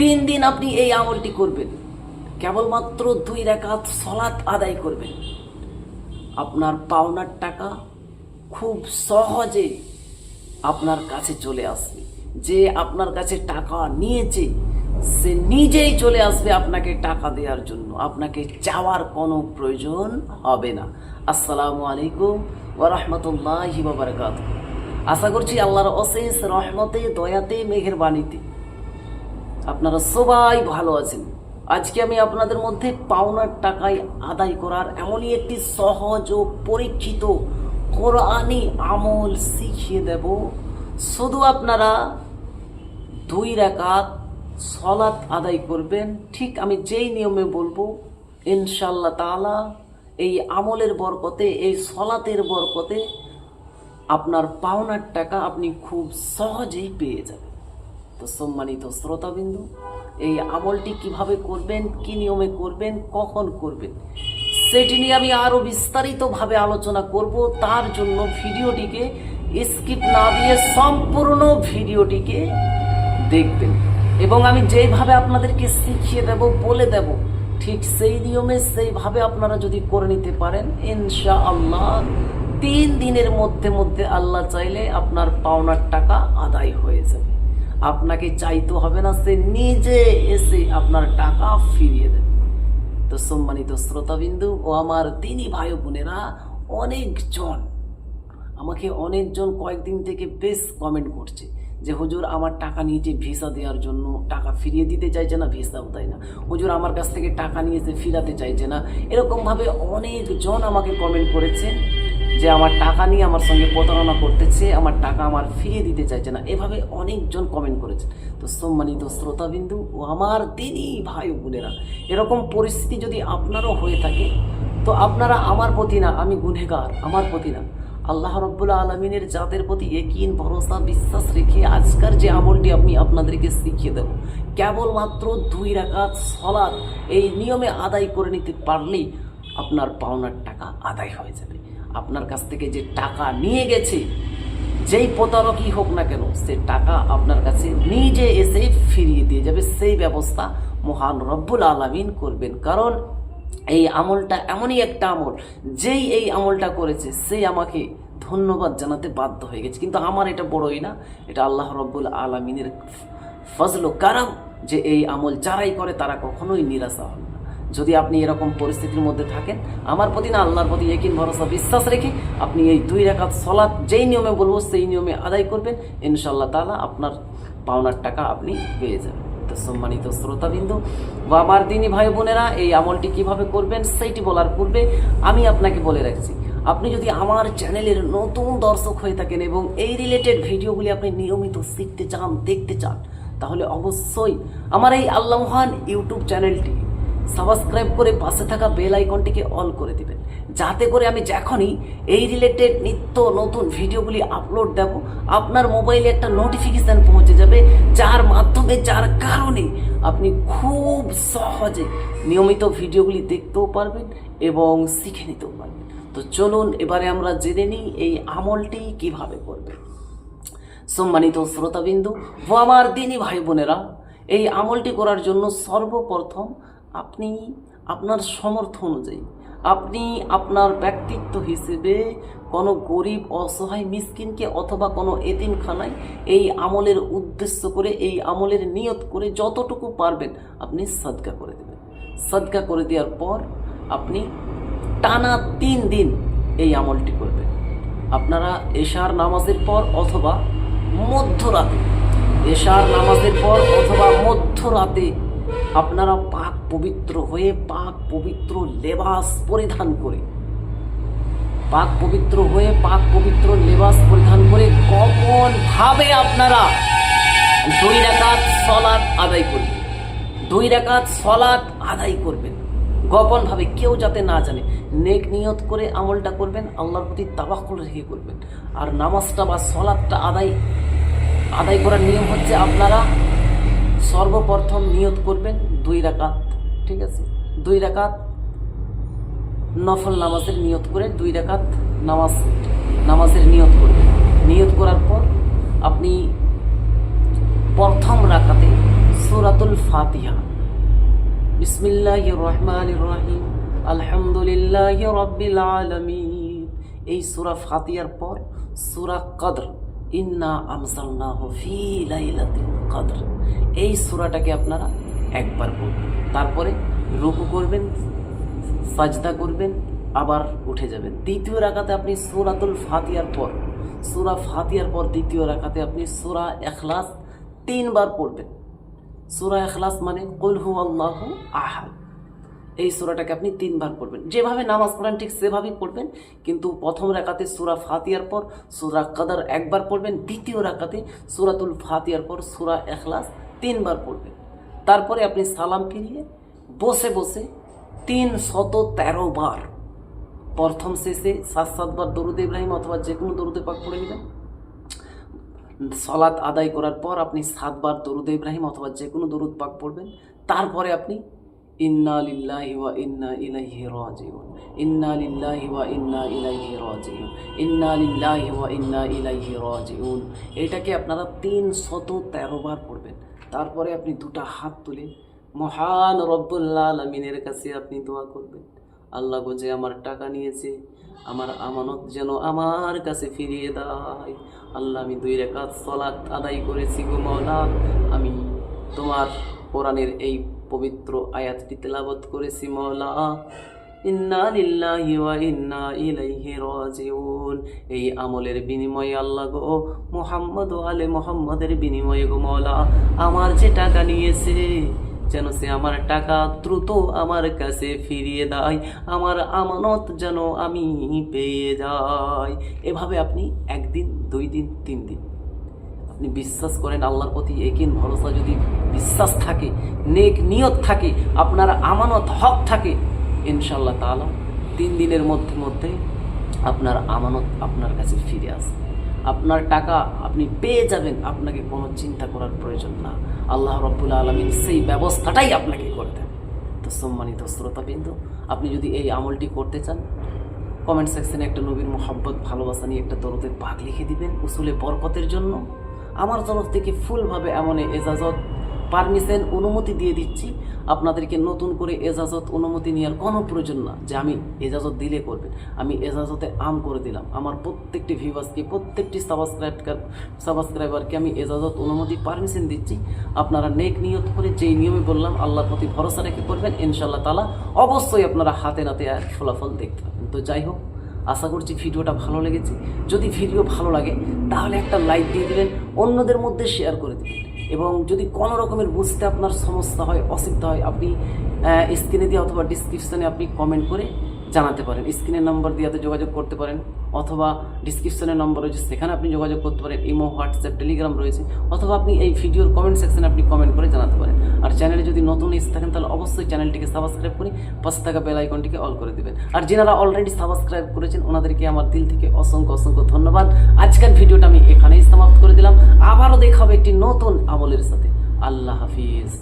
তিন দিন আপনি এই আমলটি করবেন। কেবলমাত্র দুই রেখাত সলাৎ আদায় করবেন। আপনার পাওনার টাকা খুব সহজে আপনার কাছে চলে আসবে। যে আপনার কাছে টাকা নিয়েছে, সে নিজেই চলে আসবে আপনাকে টাকা দেওয়ার জন্য। আপনাকে চাওয়ার কোনো প্রয়োজন হবে না। আসসালামু আলাইকুম ওরহমতুল্লাহ বাবরকাত আশা করছি আল্লাহর অশেষ রহমতে, দয়াতে মেঘের বাণীতে আপনারা সবাই ভালো আছেন। আজকে আমি আপনাদের মধ্যে পাওনার টাকায় আদায় করার এমনই একটি সহজ ও পরীক্ষিত কোরআনি আমল শিখিয়ে দেব। শুধু আপনারা দুই রাকাত সলাৎ আদায় করবেন। ঠিক আমি যেই নিয়মে বলব ইনশাল্লাহ তাআলা, এই আমলের বরকতে, এই সলাতের বরকতে আপনার পাওনার টাকা আপনি খুব সহজেই পেয়ে যাবেন। তো সম্মানিত শ্রোতাবিন্দু, এই আমলটি কীভাবে করবেন, কি নিয়মে করবেন, কখন করবেন, সেটি নিয়ে আমি আরও বিস্তারিতভাবে আলোচনা করব। তার জন্য ভিডিওটিকে স্কিপ না দিয়ে সম্পূর্ণ ভিডিওটিকে দেখবেন। এবং আমি যেইভাবে আপনাদেরকে শিখিয়ে দেব, বলে দেব, ঠিক সেই নিয়মে সেইভাবে আপনারা যদি করে নিতে পারেন ইনশা আল্লাহ তিন দিনের মধ্যে মধ্যে আল্লাহ চাইলে আপনার পাওনার টাকা আদায় হয়ে যাবে। আপনাকে চাইতে হবে না, সে নিজে এসে আপনার টাকা ফিরিয়ে দেবে। তো সম্মানিত শ্রোতাবিন্দু ও আমার তিনি ভাই বোনেরা, অনেকজন, আমাকে অনেকজন কয়েকদিন থেকে বেশ কমেন্ট করছে যে, হুজুর, আমার টাকা নিয়েছে ভিসা দেওয়ার জন্য, টাকা ফিরিয়ে দিতে চাইছে না ভিসাও দেয় না। হুজুর, আমার কাছ থেকে টাকা নিয়েছে ফিরাতে চাইছে না। এরকমভাবে অনেকজন আমাকে কমেন্ট করেছে। যে আমার টাকা নিয়ে আমার সঙ্গে প্রতারণা করতেছে, আমার টাকা আমার ফিরিয়ে দিতে চাইছে না। এভাবে অনেকজন কমেন্ট করেছে। তো সম্মানিত শ্রোতাবিন্দু ও আমার দিনই ভাই বোনেরা, এরকম পরিস্থিতি যদি আপনারও হয়ে থাকে, তো আপনারা আমার প্রতি না, আমি গুনেগার আমার প্রতি না। আল্লাহ রব্বুল আলমিনের জাতের প্রতি একিন ভরসা, বিশ্বাস রেখে আজকার যে আমলটি আমি আপনাদেরকে শিখিয়ে দেব। কেবলমাত্র দুই রাকাত সলাদ এই নিয়মে আদায় করে নিতে পারলেই আপনার পাওনার টাকা আদায় হয়ে যাবে। আপনার কাছ থেকে যে টাকা নিয়ে গেছে, যেই প্রতারকই হোক না কেন, সে টাকা আপনার কাছে নিজে এসে ফিরিয়ে দিয়ে যাবে। সেই ব্যবস্থা মহান রব্বুল আলমিন করবেন। কারণ এই আমলটা এমনই একটা আমল, যেই এই আমলটা করেছে সেই আমাকে ধন্যবাদ জানাতে বাধ্য হয়ে গেছে। কিন্তু আমার এটা বড়ই না, এটা আল্লাহ রব্বুল আলমিনের ফজল কারাম যে এই আমল যারাই করে, তারা কখনোই নিরাশা না। যদি আপনি এরকম পরিস্থিতির মধ্যে থাকেন, আমার প্রতি না আল্লাহর প্রতি একিন ভরসা, বিশ্বাস রেখে আপনি এই দুই রেখাত সলাৎ যেই নিয়মে বলব, সেই নিয়মে আদায় করবেন। ইনশাল্লাহ তাআলা আপনার পাওনার টাকা আপনি পেয়ে যাবেন। তো সম্মানিত শ্রোতাবিন্দু ও আমার দিনী ভাই বোনেরা, এই আমলটি কীভাবে করবেন সেইটি বলার পূর্বে আমি আপনাকে বলে রাখছি, আপনি যদি আমার চ্যানেলের নতুন দর্শক হয়ে থাকেন এবং এই রিলেটেড ভিডিওগুলি আপনি নিয়মিত শিখতে চান, দেখতে চান, তাহলে অবশ্যই আমার এই আল্লাহ মহান ইউটিউব চ্যানেলটি সাবস্ক্রাইব করে পাশে থাকা বেল আইকনটিকে অল করে দিবেন। যাতে করে আমি যখনই এই রিলেটেড নিত্য নতুন ভিডিওগুলি আপলোড দেব, আপনার মোবাইলে একটা নোটিফিকেশান পৌঁছে যাবে, যার মাধ্যমে, যার কারণে আপনি খুব সহজে নিয়মিত ভিডিওগুলি দেখতেও পারবেন এবং শিখে নিতেও পারবেন। তো চলুন, এবারে আমরা জেনে নিই এই আমলটি কীভাবে করবেন। সম্মানিত শ্রোতাবিন্দু, ও আমার দিনী ভাই বোনেরা এই আমলটি করার জন্য সর্বপ্রথম আপনি আপনার সমর্থ অনুযায়ী, আপনি আপনার ব্যক্তিত্ব হিসেবে কোনো গরিব, অসহায়, মিসকিনকে অথবা কোনো এতিমখানায় এই আমলের উদ্দেশ্য করে, এই আমলের নিয়ত করে যতটুকু পারবেন আপনি সদকা করে দেবেন। সদকা করে দেওয়ার পর আপনি টানা তিন দিন এই আমলটি করবেন। আপনারা এশার নামাজের পর অথবা মধ্যরাতে, এশার নামাজের পর অথবা মধ্যরাতে আপনারা পাক পবিত্র হয়ে পাক পবিত্র লেবাস পরিধান করে। পাক পবিত্র হয়ে পাক পবিত্র লেবাস পরিধান করে কমন ভাবে আপনারা দুই রাকাত সলাৎ আদায় করবেন। দুই রাকাত সলাৎ আদায় করবেন। গোপন ভাবে কেউ যাতে না জানে, নেক নিয়ত করে আমলটা করবেন, আল্লাহর প্রতি তাবাকুল রেখে করবেন। আর নামাজটা বা সলাদটা আদায় আদায় করার নিয়ম হচ্ছে আপনারা সর্বপ্রথম নিয়ত করবেন দুই রাকাত, ঠিক আছে? দুই রাকাত নফল নামাজের নিয়ত করে দুই রাকাত নামাজ, নামাজের নিয়ত করবেন। নিয়ত করার পর আপনি প্রথম রাকাতে সুরাতুল ফাতিহা। বিসমিল্লাহ রহমান রহিম। আলহামদুলিল্লাহ রব্বিল আলামিন। এই সুরা ফাতিহার পর সুরা কদর। ইন্না আমসালনাহু ফি লাইলাতিল কদর। এই সুরাটাকে আপনারা একবার পড়বেন তারপরে রুকু করবেন, সাজদা করবেন, আবার উঠে যাবেন। দ্বিতীয় রাকাতে আপনি সুরাতুল ফাতিয়ার পর, সুরা ফাতিয়ার পর দ্বিতীয় রাকাতে আপনি সুরা এখলাস তিনবার পড়বেন। সুরা এখলাস মানে কুলহু আল্লাহু আহাদ। এই সুরাটাকে আপনি তিনবার পড়বেন। যেভাবে নামাজ পড়েন, ঠিক সেভাবেই পড়বেন। কিন্তু প্রথম রাকাতে সুরা ফাতিয়ার পর সুরা কাদার একবার পড়বেন। দ্বিতীয় রাকাতে সুরাতুল ফাতিয়ার পর সুরা এখলাস তিনবার পড়বেন। তারপরে আপনি সালাম ফিরিয়ে বসে বসে তিন শত তেরো বার প্রথম শেষে সাত সাতবার দরুদ ইব্রাহিম অথবা যে কোনো দরুদে পাক পড়ে নেবেন। সলাৎ আদায় করার পর আপনি সাতবার দরুদ ইব্রাহিম অথবা যে কোনো দরুদ পাক পড়বেন। তারপরে আপনি ইন্না লিল্লাহি ওয়া ইন্না ইলাইহি রাজিউন। ইন্না লিল্লাহি ওয়া ইন্না ইলাইহি রাজিউন। ইন্না লিল্লাহি ওয়া ইন্না ইলাইহি রাজিউন। এটাকে আপনারা তিন শত তেরো বার পড়বেন। তারপরে আপনি দুটা হাত তুলে মহান রব্বুল্লাহ আলমিনের কাছে আপনি দোয়া করবেন। আল্লাহ গো যে আমার টাকা নিয়েছে, আমার আমানত যেন আমার কাছে ফিরিয়ে দেয়। আল্লাহ আমি দুই রেখাত সলাৎ আদায় করেছি গো মৌলা আমি তোমার কোরআনের এই পবিত্র আয়াতটি তেলাবত করেছি মৌলা ইন্না লিল্লাহি ওয়া ইন্না ইলাইহি রাজিউন। এই আমলের বিনিময়ে আল্লাহ গো, মুহাম্মদ আলে মুহাম্মদের বিনিময়ে গো মৌলা আমার যে টাকা নিয়েছে, যেন সে আমার টাকা দ্রুত আমার কাছে ফিরিয়ে দেয়, আমার আমানত যেন আমি পেয়ে যাই। এভাবে আপনি একদিন, দুই দিন, তিন দিন আপনি বিশ্বাস করেন আল্লাহর প্রতি একিন ভরসা যদি বিশ্বাস থাকে, নেক নিয়ত থাকে, আপনার আমানত হক থাকে ইনশাল্লাহ তাআলা তিন দিনের মধ্যে মধ্যে আপনার আমানত আপনার কাছে ফিরে আসবে। আপনার টাকা আপনি পেয়ে যাবেন, আপনাকে কোনো চিন্তা করার প্রয়োজন না। আল্লাহ রব্বুল আলমিন সেই ব্যবস্থাটাই আপনাকে করে দেন। তো সম্মানিত শ্রোতাবিন্দু আপনি যদি এই আমলটি করতে চান কমেন্ট সেকশনে একটা নবীর মোহাব্বত, ভালোবাসা নিয়ে একটা দরদের পাক লিখে দিবেন। উসুলে বরকতের জন্য আমার তরফ থেকে ফুলভাবে এমন এজাজত পারমিশন, অনুমতি দিয়ে দিচ্ছি। আপনাদেরকে নতুন করে এজাজত অনুমতি নেওয়ার কোনো প্রয়োজন না যে আমি এজাজত দিলে করবেন। আমি এজাজতে আম করে দিলাম। আমার প্রত্যেকটি ভিউয়ার্সকে, প্রত্যেকটি সাবস্ক্রাইব সাবস্ক্রাইবারকে আমি এজাজত অনুমতি, পারমিশন দিচ্ছি। আপনারা নেক নিয়ত করে যেই নিয়মে বললাম, আল্লাহর প্রতি ভরসা রেখে করবেন। ইনশাল্লাহ তালা অবশ্যই আপনারা হাতে নাতে ফলাফল দেখতে পাবেন। তো যাই হোক আশা করছি ভিডিওটা ভালো লেগেছে। যদি ভিডিও ভালো লাগে, তাহলে একটা লাইক দিয়ে দিবেন, অন্যদের মধ্যে শেয়ার করে দিবেন। এবং যদি কোনো রকমের বুঝতে আপনার সমস্যা হয়, অসুবিধা হয়, আপনি স্ক্রিনে দিয়ে অথবা ডিসক্রিপশনে আপনি কমেন্ট করে জানাতে পারেন। স্ক্রিনের নম্বর দিয়ে যোগাযোগ করতে পারেন, অথবা ডিসক্রিপশনের নম্বর রয়েছে, সেখানে আপনি যোগাযোগ করতে পারেন। ইমো, হোয়াটসঅ্যাপ, টেলিগ্রাম রয়েছে, অথবা আপনি এই ভিডিওর কমেন্ট সেকশনে আপনি কমেন্ট করে জানাতে পারেন আর চ্যানেলে যদি নতুন এসে থাকেন, তাহলে অবশ্যই চ্যানেলটিকে সাবস্ক্রাইব করে পাশে থাকা বেল আইকনটিকে অল করে দেবেন। আর যারা অলরেডি সাবস্ক্রাইব করেছেন, ওনাদেরকে আমার দিল থেকে অসংখ্য অসংখ্য ধন্যবাদ। আজকের ভিডিওটা আমি এখানেই সমাপ্ত করে দিলাম। আবারও দেখা হবে একটি নতুন আমলের সাথে। আল্লাহ হাফিজ।